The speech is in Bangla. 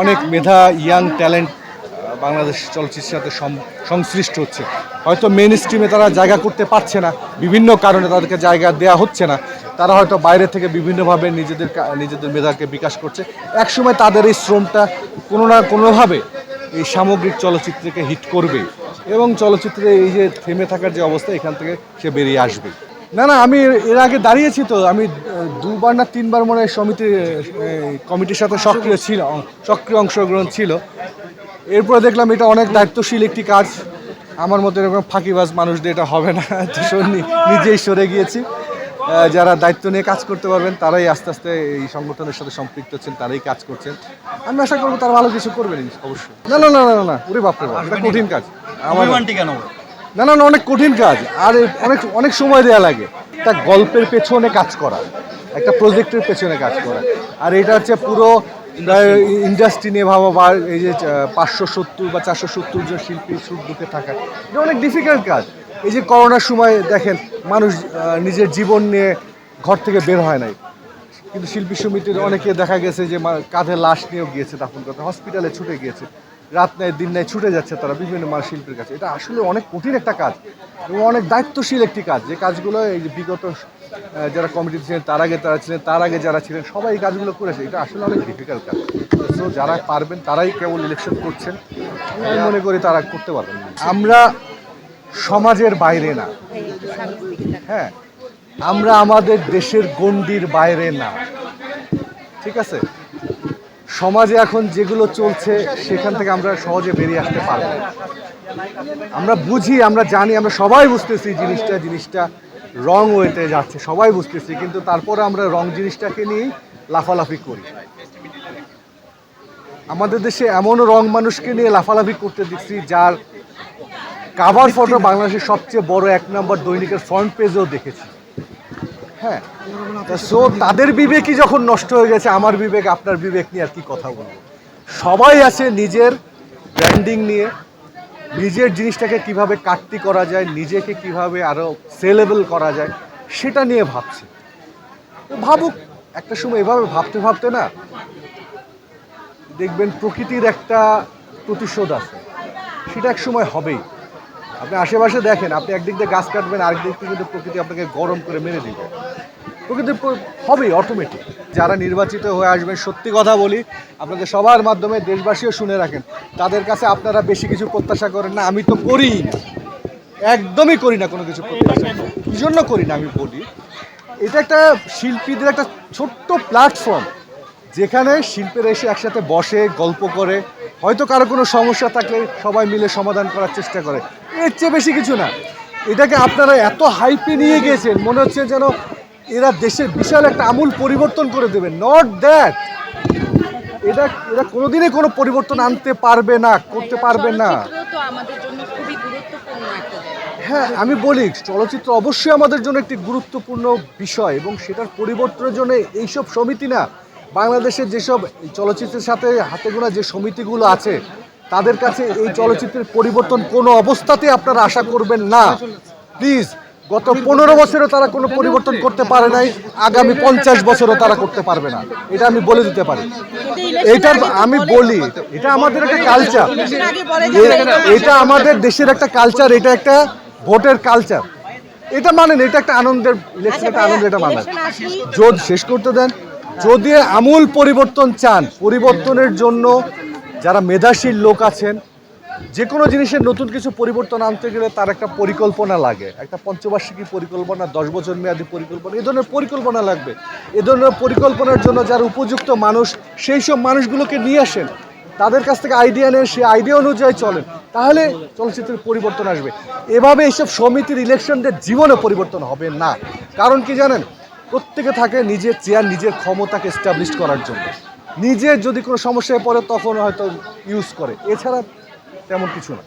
অনেক মেধা, ইয়াং ট্যালেন্ট বাংলাদেশ চলচ্চিত্রের সাথে সংশ্লিষ্ট হচ্ছে। হয়তো মেন স্ট্রিমে তারা জায়গা করতে পারছে না, বিভিন্ন কারণে তাদেরকে জায়গা দেওয়া হচ্ছে না। তারা হয়তো বাইরে থেকে বিভিন্নভাবে নিজেদের নিজেদের মেধাকে বিকাশ করছে। একসময় তাদের এই শ্রমটা কোনো না কোনোভাবে এই সামগ্রিক চলচ্চিত্রকে হিট করবে এবং চলচ্চিত্রে এই যে থেমে থাকার যে অবস্থা, এখান থেকে সে বেরিয়ে আসবে। না না আমি এর- আগে দাঁড়িয়েছি তো আমি দুবার না তিনবার মনে হয় সমিতি কমিটির সাথে সক্রিয় ছিল সক্রিয় অংশগ্রহণ ছিল। এরপরে দেখলাম এটা অনেক দায়িত্বশীল একটি কাজ। আমার মতো এরকম ফাঁকিবাজ মানুষদের এটা হবে না তো নিজেই সরে গিয়েছি। যারা দায়িত্ব নিয়ে কাজ করতে পারবেন তারাই আস্তে আস্তে এই সংগঠনের সাথে সম্পৃক্ত হচ্ছেন তারাই কাজ করছেন। আমি আশা করব তারা ভালো কিছু করবেন অবশ্যই। না না না না না, ওরে বাপরে বাপ এটা কঠিন কাজ। আমার কেন? না না অনেক কঠিন কাজ। আর অনেক অনেক সময় দেওয়া লাগে। একটা গল্পের পেছনে কাজ করা, একটা প্রজেক্টের পেছনে কাজ করা। আর এটা হচ্ছে পুরো ইন্ডাস্ট্রি নিয়ে ভাবা বা এই যে পাঁচশো সত্তর বা চারশো সত্তর জন শিল্পী সুর দুঃখে থাকা এটা অনেক ডিফিকাল্ট কাজ। এই যে করোনার সময় দেখেন, মানুষ নিজের জীবন নিয়ে ঘর থেকে বের হয় নাই। কিন্তু শিল্পী সমিতির অনেকে দেখা গেছে যে কাঁধে লাশ নিয়েও গিয়েছে দাফন করতে হসপিটালে ছুটে গিয়েছে। রাত নেয় দিন নেয় ছুটে যাচ্ছে তারা বিভিন্ন মানুষ শিল্পীর কাছে। এটা আসলে অনেক কঠিন একটা কাজ এবং অনেক দায়িত্বশীল একটি কাজ। যে কাজগুলো এই যে বিগত যারা কমিটি ছিলেন, তার আগে তারা ছিলেন, তার আগে যারা ছিলেন, সবাই এই কাজগুলো করেছে। এটা আসলে অনেক ডিফিকাল্ট কাজ। তো যারা পারবেন, তারাই কেবল ইলেকশন করছেন। আমি মনে করি তারা করতে পারবেন আমরা সমাজের বাইরে না। হ্যাঁ আমরা আমাদের দেশের গণ্ডির বাইরে না। ঠিক আছে? সমাজে এখন যেগুলো চলছে, সেখান থেকে আমরা সহজে বেরিয়ে আসতে পারব। আমরা বুঝি, আমরা জানি, আমরা সবাই বুঝতেছি জিনিসটা জিনিসটা রং ওয়েতে যাচ্ছে, সবাই বুঝতেছি, কিন্তু তারপরে আমরা রং জিনিসটাকে নিয়েই লাফালাফি করি আমাদের দেশে এমনও রং মানুষকে নিয়ে লাফালাফি করতে দেখছি, যার কাভার ফটো বাংলাদেশের সবচেয়ে বড় এক নম্বর দৈনিকের ফ্রন্ট পেজেও দেখেছি হ্যাঁ। সো তাদের বিবেকই যখন নষ্ট হয়ে গেছে, আমার বিবেক, আপনার বিবেক নিয়ে আর কি কথা বলব? সবাই আছে নিজের ব্র্যান্ডিং নিয়ে, নিজের জিনিসটাকে কীভাবে কাটতি করা যায়, নিজেকে কীভাবে আরও সেলেবল করা যায়, সেটা নিয়ে ভাবছে। ভাবুক, একটা সময় এভাবে ভাবতে ভাবতে না, দেখবেন প্রকৃতির একটা প্রতিশোধ আছে। সেটা এক সময় হবেই। আপনি আশেপাশে দেখেন, আপনি একদিক দিয়ে গাছ কাটবেন আরেক দিক থেকে কিন্তু প্রকৃতি আপনাকে গরম করে মেরে দিবে। প- হবেই অটোমেটিক যারা নির্বাচিত হয়ে আসবেন সত্যি কথা বলি, আপনাদের সবার মাধ্যমে দেশবাসীও শুনে রাখেন, তাদের কাছে আপনারা বেশি কিছু প্রত্যাশা করেন না, আমি তো করি একদমই করি না কোনো কিছু প্রত্যাশা। কি জন্য করি না আমি বলি? এটা একটা শিল্পীদের একটা ছোট্ট প্ল্যাটফর্ম যেখানে শিল্পীরা এসে একসাথে বসে, গল্প করে। হয়তো কারও কোনো সমস্যা থাকলে সবাই মিলে সমাধান করার চেষ্টা করে। এর চেয়ে বেশি কিছু না। এটাকে আপনারা এত হাইপে নিয়ে গিয়েছেন মনে হচ্ছে যেন এরা দেশের বিশাল একটা আমূল পরিবর্তন করে দেবে নট দ্যাট এটা এরা কোনোদিনই কোনো পরিবর্তন আনতে পারবে না করতে পারবে না। হ্যাঁ আমি বলি চলচ্চিত্র অবশ্যই আমাদের জন্য একটি গুরুত্বপূর্ণ বিষয় এবং সেটার পরিবর্তনের জন্য এইসব সমিতি না বাংলাদেশের যেসব চলচ্চিত্রের সাথে হাতে গোনা যে সমিতিগুলো আছে তাদের কাছে এই চলচ্চিত্রের পরিবর্তন কোনো অবস্থাতে আপনারা আশা করবেন না। প্লিজ গত পনেরো বছরও তারা কোনো পরিবর্তন করতে পারে নাই, আগামী পঞ্চাশ বছরও তারা করতে পারবে না। এটা আমি বলে দিতে পারি। এটা আমি বলি, এটা আমাদের একটা কালচার এটা আমাদের দেশের একটা কালচার এটা একটা ভোটের কালচার এটা মানেন, এটা একটা আনন্দের ইলেকশন একটা আনন্দ এটা মানেন। যদি শেষ করতে দেন। যদি আমূল পরিবর্তন চান, পরিবর্তনের জন্য যারা মেধাশীল লোক আছেন যে কোনো জিনিসের নতুন কিছু পরিবর্তন আনতে গেলে তার একটা পরিকল্পনা লাগে। একটা পঞ্চবার্ষিকী পরিকল্পনা, দশ বছর মেয়াদী পরিকল্পনা এই ধরনের পরিকল্পনা লাগবে। এ ধরনের পরিকল্পনার জন্য যারা উপযুক্ত মানুষ, সেই সব মানুষগুলোকে নিয়ে আসেন। তাদের কাছ থেকে আইডিয়া নেন, সেই আইডিয়া অনুযায়ী চলেন। তাহলে চলচ্চিত্রের পরিবর্তন আসবে। এভাবে এইসব সমিতির ইলেকশনদের জীবনে পরিবর্তন হবে না। কারণ কি জানেন? প্রত্যেকে থাকে নিজের চেয়ার, নিজের ক্ষমতাকে এস্টাবলিশ করার জন্য। নিজের যদি কোনো সমস্যায় পড়ে, তখন হয়তো ইউজ করে। এছাড়া তেমন কিছু না।